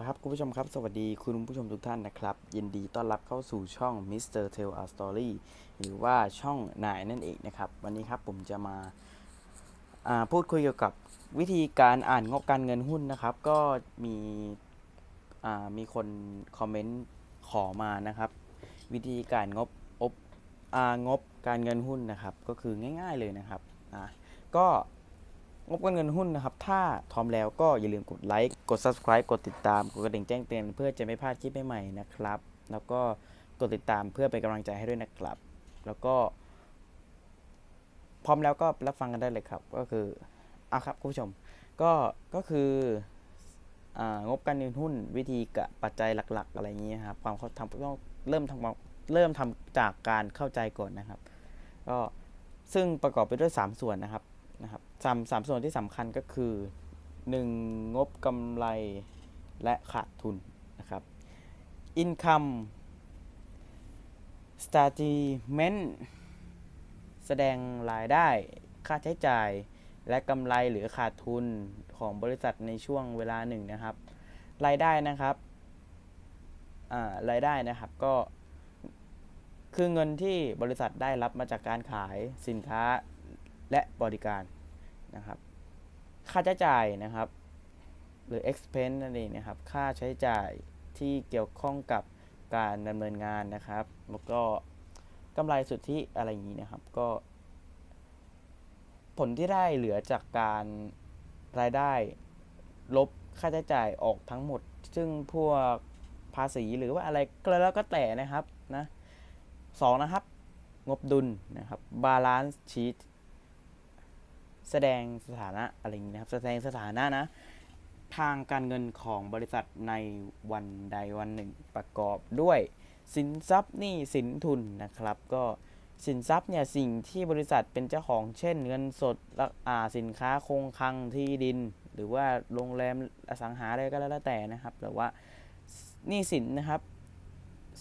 ละครับคุณผู้ชมครับ สวัสดีคุณผู้ชมทุกท่านนะครับ ยินดีต้อนรับเข้าสู่ช่อง Mr. Tell a Story หรือว่าช่องนายนั่นเองนะครับ วันนี้ครับผมจะมาาพูดคุยเกี่ยวกับวิธีการอ่านงบการเงินหุ้นนะครับ ก็มีมีคนคอมเมนต์ขอมานะครับ วิธีการงบอบงบการเงินหุ้นนะครับ ก็คือง่าย ๆเลยนะครับก็ งบการเงินหุ้นนะครับ ถ้าพร้อมแล้วก็อย่าลืมกดไลค์ กด subscribe กดติดตาม กดกระดิ่งแจ้งเตือนเพื่อจะไม่พลาดคลิปใหม่ๆนะครับ แล้วก็กดติดตามเพื่อเป็นกำลังใจให้ด้วยนะครับ แล้วก็ พร้อมแล้วก็รับฟังกันได้เลยครับ ก็คืออะครับคุณผู้ชม ก็ก็คืออ่างบการเงินหุ้นวิธีกับปัจจัยหลัก ๆ อะไรอย่างนี้ครับความเขาทำต้องเริ่มทำเริ่มทำจากการเข้าใจก่อนนะครับ ก็ซึ่งประกอบไปด้วย 3 ส่วนนะครับ นะครับสามสามส่วนที่สำคัญก็คือ 1. งบกำไรและขาดทุนนะครับ income statement แสดงรายได้ค่าใช้จ่ายและกำไรหรือขาดทุนของบริษัทในช่วงเวลาหนึ่งนะครับ รายได้นะครับรายได้นะครับก็คือเงินที่บริษัทได้รับมาจากการขายสินค้า และบริการนะครับ ค่าใช้จ่ายนะครับ หรือ expense นั่นเองนะครับ ค่าใช้จ่ายที่เกี่ยวข้องกับการดำเนินงานนะครับ แล้วก็กำไรสุทธิอะไรอย่างนี้นะครับ ก็ ผลที่ได้เหลือจากการรายได้ลบค่าใช้จ่ายออกทั้งหมด ซึ่งพวกภาษีหรือว่าอะไรก็แล้วก็แต่นะครับนะสองนะครับ งบดุลนะครับ balance sheet แสดงสถานะอะไรอย่างนี้นะครับ แสดงสถานะนะ ทางการเงินของบริษัทในวันใดวันหนึ่งประกอบด้วย สินทรัพย์หนี้สินทุนนะครับ ก็สินทรัพย์เนี่ยสิ่งที่บริษัทเป็นเจ้าของเช่น เงินสดและอ่าสินค้าคงคลังที่ดิน หรือว่าโรงแรมอสังหาอะไรก็แล้วแต่นะครับหรือว่าหนี้สินนะครับ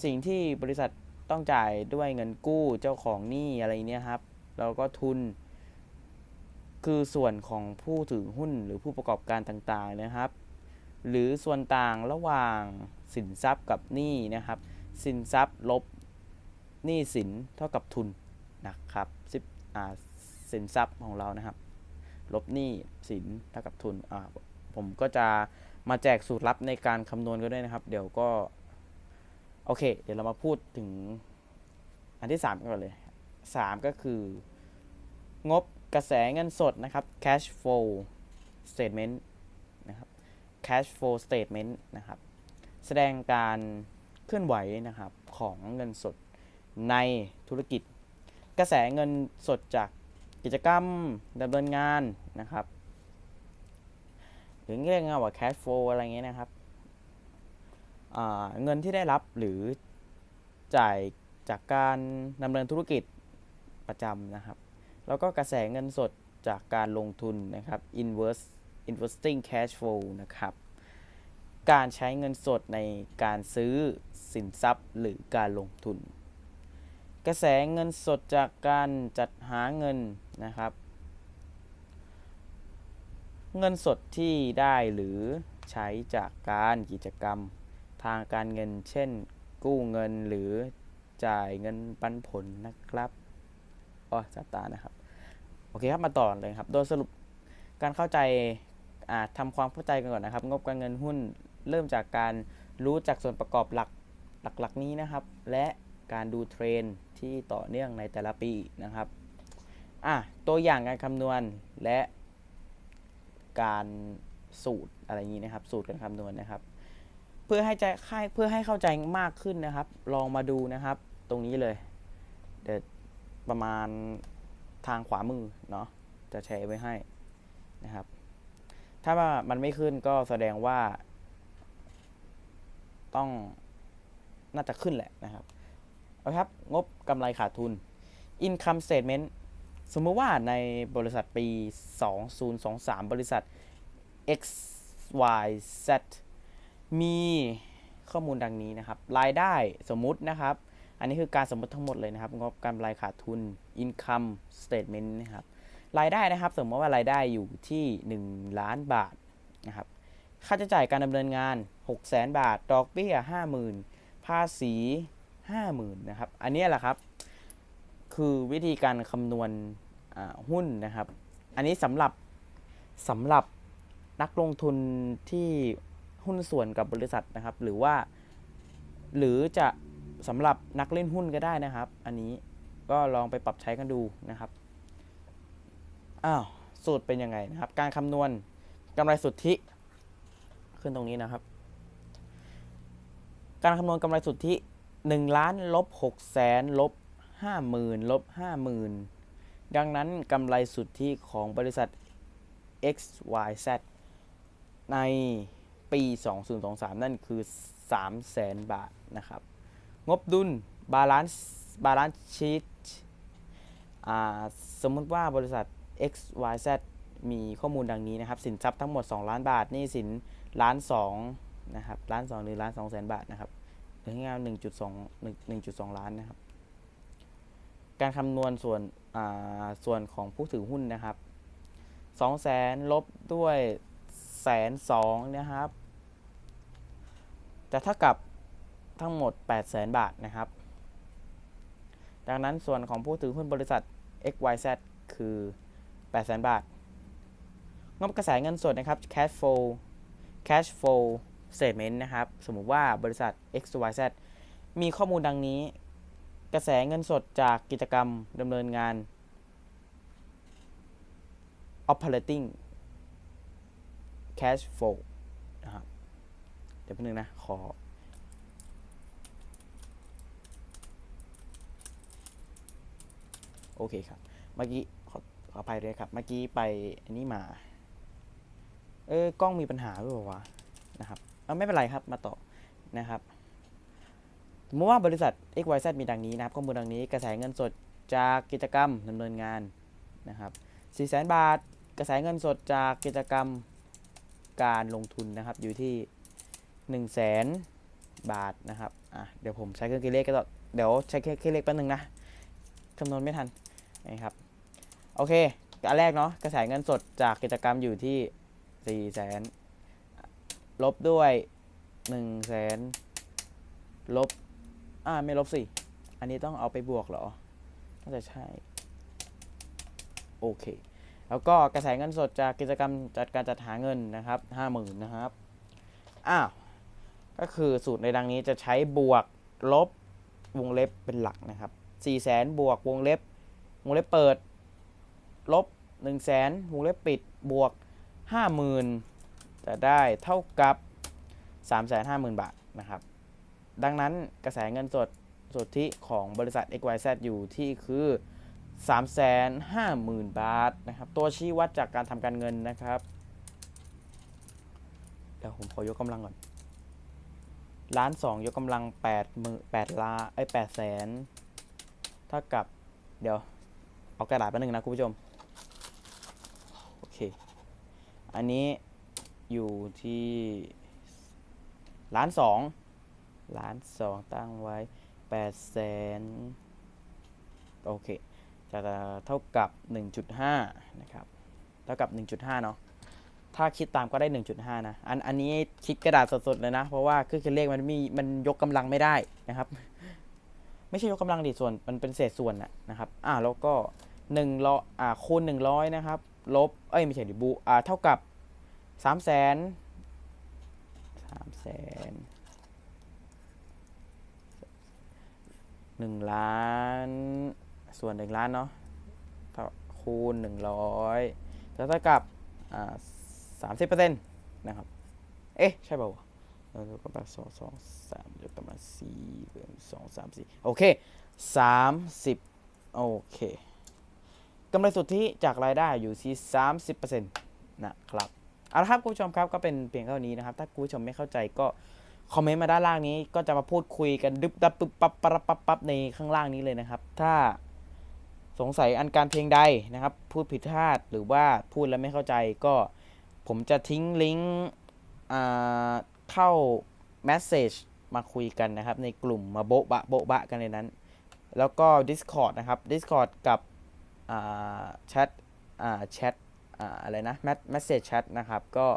สิ่งที่บริษัทต้องจ่ายด้วยเงินกู้เจ้าของหนี้อะไรเนี้ยครับแล้วก็ทุน คือส่วนของผู้ถือหุ้นหรือผู้ประกอบการต่างๆนะครับ หรือส่วนต่างระหว่างสินทรัพย์กับหนี้นะครับ สินทรัพย์ลบหนี้สินเท่ากับทุนนะครับสิบอ่าสินทรัพย์ของเรานะครับ ลบหนี้สินเท่ากับทุนอ่าผมก็จะมาแจกสูตรลับในการคำนวณกันด้นะครับ เดี๋ยวก็โอเค เดี๋ยวเรามาพูดถึงอันที่ 3 กันก่อนเลย 3 ก็คืองบ กระแสเงินสดนะครับ cash flow statement นะครับ cash flow statement นะครับ แสดงการเคลื่อนไหวนะครับของเงินสดในธุรกิจ กระแสเงินสดจากกิจกรรมดำเนินงานนะครับหรือเรียกง่ายว่า cash flow อะไรเงี้ยนะครับเงินที่ได้รับหรือจ่ายจากการดำเนินธุรกิจประจำนะครับ แล้วก็กระแสเงินสดจากการลงทุนนะครับ invest investing cash flow นะครับ การใช้เงินสดในการซื้อสินทรัพย์หรือการลงทุน กระแสเงินสดจากการจัดหาเงินนะครับ เงินสดที่ได้หรือใช้จากการกิจกรรมทางการเงิน เช่น กู้เงินหรือจ่ายเงินปันผลนะครับอ๋อจับตานะครับ โอเคครับมาต่อเลยครับ โดยสรุปการเข้าใจอ่าทำความเข้าใจกันก่อนนะครับ งบการเงินหุ้นเริ่มจากการรู้จักส่วนประกอบหลักหลักๆนี้นะครับ และการดูเทรนที่ต่อเนื่องในแต่ละปีนะครับอะตัวอย่างการคำนวณและการสูตรอะไรอย่างนี้นะครับ สูตรการคำนวณนะครับ เพื่อให้ใจเพื่อให้เข้าใจมากขึ้นนะครับ ลองมาดูนะครับ ตรงนี้เลยเดี๋ยวประมาณ ทางขวามือเนาะจะแชร์ไว้ให้นะครับ ถ้าว่ามันไม่ขึ้นก็แสดงว่า ต้องน่าจะขึ้นแหละนะครับเอาครับ งบกำไรขาดทุน income statement สมมติว่าในบริษัทปี 2023 บริษัท XYZ มีข้อมูลดังนี้นะครับ รายได้สมมุตินะครับ อันนี้คือการสมมติทั้งหมดเลยนะครับงบกำไรขาดทุน income statement นะครับรายได้นะครับ สมมติว่ารายได้อยู่ที่ 1 ล้านบาทนะครับค่าใช้จ่ายการดำเนินงาน 6 0 0 0 0 0 บาท ดอกเบี้ย 50,000 ภาษี 50,000 นะครับ อันนี้แหละครับ คือวิธีการคำนวณหุ้นนะครับ อันนี้สำหรับสำหรับนักลงทุนที่หุ้นส่วนกับบริษัทนะครับ หรือว่า หรือจะ สำหรับนักเล่นหุ้นก็ได้นะครับ อันนี้ก็ลองไปปรับใช้กันดูนะครับอ้าวสูตรเป็นยังไงนะครับ การคำนวณกำไรสุทธิขึ้นตรงนี้นะครับ การคำนวณกำไรสุทธิ1ล้านลบ6แสนลบ50,000ลบ50,000ดังนั้นกำไรสุทธิของบริษัท XYZ ในปี 2023 นั่นคือ3แสนบาทนะครับ งบดุลบาลานซ์บาลานซ์ชีตสมมุติว่าบริษัท XYZ มีข้อมูลดังนี้นะครับ สินทรัพย์ทั้งหมด 2 ล้านบาทนี่สินล้าน2นะครับล้าน2หรือล้าน2แสนบาทนะครับหรือง่ายๆ1.2 1 1.2ล้านนะครับ การคำนวณส่วนส่วนของผู้ถือหุ้นนะครับ2แสนลบด้วยแสนสองนะครับ จะเท่ากับ ทั้งหมด 8 0 0แสนบาทนะครับ ดังนั้นส่วนของผู้ถือหุ้นบริษัท XYZ คือ 8 0 0แสนบาท งบกระแสเงินสดนะครับ cash flow cash flow statement นะครับ สมมุติว่าบริษัท XYZ มีข้อมูลดังนี้ กระแสเงินสดจากกิจกรรมดำเนินงาน operating cash flow นะครับ เดี๋ยวแป๊บนึงนะ ขอ โอเคครับ เมื่อกี้ขอขออภัยด้วยครับ เมื่อกี้ไปอันนี้มา เออกล้องมีปัญหาหรือเปล่าวะนะครับเอาไม่เป็นไรครับมาต่อนะครับสมมติว่าบริษัท XYZ มีดังนี้นะครับข้อมูลดังนี้กระแสเงินสดจากกิจกรรมดำเนินงานนะครับ4 0 0 0 0 0บาท กระแสเงินสดจากกิจกรรมการลงทุนนะครับอยู่ที่ 1 0 0 0 0แสนบาทนะครับอะเดี๋ยวผมใช้เครื่องคิดเลขก็ต่อเดี๋ยวใช้เครื่องคิดเลขแป๊บนึงนะคำนวณไม่ทัน นะครับ โอเคอันแรกเนาะกระแสเงินสดจากกิจกรรมอยู่ที่4 0 0แสนลบด้วย1 0 0 0 0แสนลบ อ่า ไม่ลบสิ อันนี้ต้องเอาไปบวกเหรอ น่าจะใช่ โอเค แล้วก็กระแสเงินสดจากกิจกรรมจัดการจัดหาเงินนะครับห้าหมื่นนะครับ อ้าว ก็คือสูตรในดังนี้จะใช้บวกลบวงเล็บเป็นหลักนะครับ4 0 0แสนบวกวงเล็บ วงเล็บเปิด ลบ1 0 0 0 0แสนวงเล็บปิดบวก 50,000 จะได้เท่ากับ 350,000 บาทนะครับ ดังนั้นกระแสเงินสดสุทธิของบริษัท XYZ อยู่ที่คือ 350,000 บาทนะครับ ตัวชี้วัดจากการทำการเงินนะครับเดี๋ยวผมขอยกกำลังก่อนล้านสองยกกำลังแปดหมื่นแปดล้านไอ้แปดแสนเท่ากับเดี๋ยว เอากระดาษมาหนึ่งนะคุณผู้ชม โอเค อันนี้อยู่ที่ล้านสองล้านสองตั้งไว้แปดแสนโอเค จะเท่ากับ 1.5 นะครับ เท่ากับ 1.5 เนาะ ถ้าคิดตามก็ได้ 1.5 นะ อัน อันนี้คิดกระดาษสดๆเลยนะ เพราะว่าเครื่องคิดเลขมันมี มันยกกำลังไม่ได้นะครับ ไม่ใช่ยกกำลังดิส่วน มันเป็นเศษส่วนนะนะครับ อ่าแล้วก็ 1ร้อยอ่าคูณ100นะครับลบเอ้ยไม่ใช่ดิบูอ่าเท่ากับ3 0 0 0 0 0 3แสนหนึ่งล้านส่วนหนึ่งล้านเนาะเท่าคูณหนึ่งร้อยจะเท่ากับอ่าสามสิบเปอร์เซ็นต์นะครับ เอ๊ะ ใช่เปล่าวะเรากกำลังสองสองสามยกกำลังสี่เพิ่มสองสามสี่โอเคสามสิบโอเค กำไรสุทธิจากรายได้อยู่ที่สามสิบเปอร์เซ็นต์นะครับเอาละครับคุณผู้ชมครับก็เป็นเพียงเท่านี้นะครับ ถ้าคุณผู้ชมไม่เข้าใจก็คอมเมนต์มาด้านล่างนี้ก็จะมาพูดคุยกันดึบดับปึ๊บปั๊บปั๊บปั๊บปั๊บในข้างล่างนี้เลยนะครับ ถ้าสงสัยอันการเพลงใดนะครับ พูดผิดพลาดหรือว่าพูดแล้วไม่เข้าใจก็ผมจะทิ้งลิงก์เข้า Message มาคุยกันนะครับ ในกลุ่มมาโบ๊ะบะโบ๊ะบะกันในนั้น แล้วก็ Discord นะครับ Discord กับ แชทแชทอะไรนะ Message Chat นะครับก็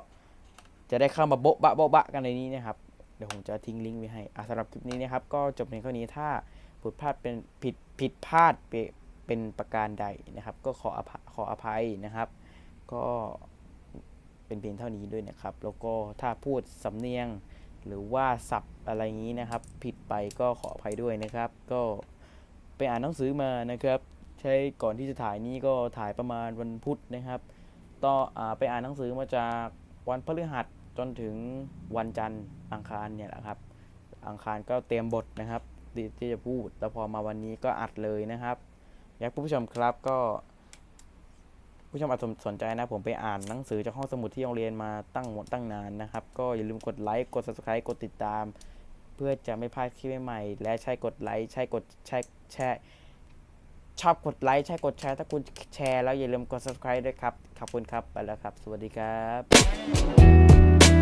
จะได้เข้ามาโบ๊ะบะโบ๊ะบะกันในนี้นะครับเดี๋ยวผมจะทิ้งลิงก์ไว้ให้สำหรับคลิปนี้นะครับก็จบเพียงเท่านี้ถ้าผิดพลาดเป็นผิดผิดพลาดเป็นประการใดนะครับ ก็ขออภัยขออภัยนะครับ ก็เป็นเพียงเท่านี้ด้วยนะครับ แล้วก็ถ้าพูดสำเนียงหรือว่าศัพท์อะไรอย่างนี้นะครับ ผิดไปก็ขออภัยด้วยนะครับ ก็ไปอ่านหนังสือมานะครับ ใช้ก่อนที่จะถ่ายนี้ก็ถ่ายประมาณวันพุธนะครับต่ออไปอ่านหนังสือมาจากวันพฤหัสจนถึงวันจันทร์อังคารเนี่ยแหละครับ อังคารก็เตรียมบทนะครับที่จะพูดแล้วพอมาวันนี้ก็อัดเลยนะครับ อยากผู้ชมครับก็ ผู้ชมอาจสนสนใจนะ ผมไปอ่านหนังสือจากห้องสมุดที่โรงเรียนมาตั้งหมดตั้งนานนะครับ ก็อย่าลืมกดไลค์กด subscribe กดติดตาม เพื่อจะไม่พลาดคลิปใหม่ๆและใช่กดไลค์ใช่กดใช่แชร์ ชอบกดไลค์ใช่กดแชร์ถ้าคุณแชร์แล้วอย่าลืมกด subscribe ด้วยครับ ขอบคุณครับ ไปแล้วครับ สวัสดีครับ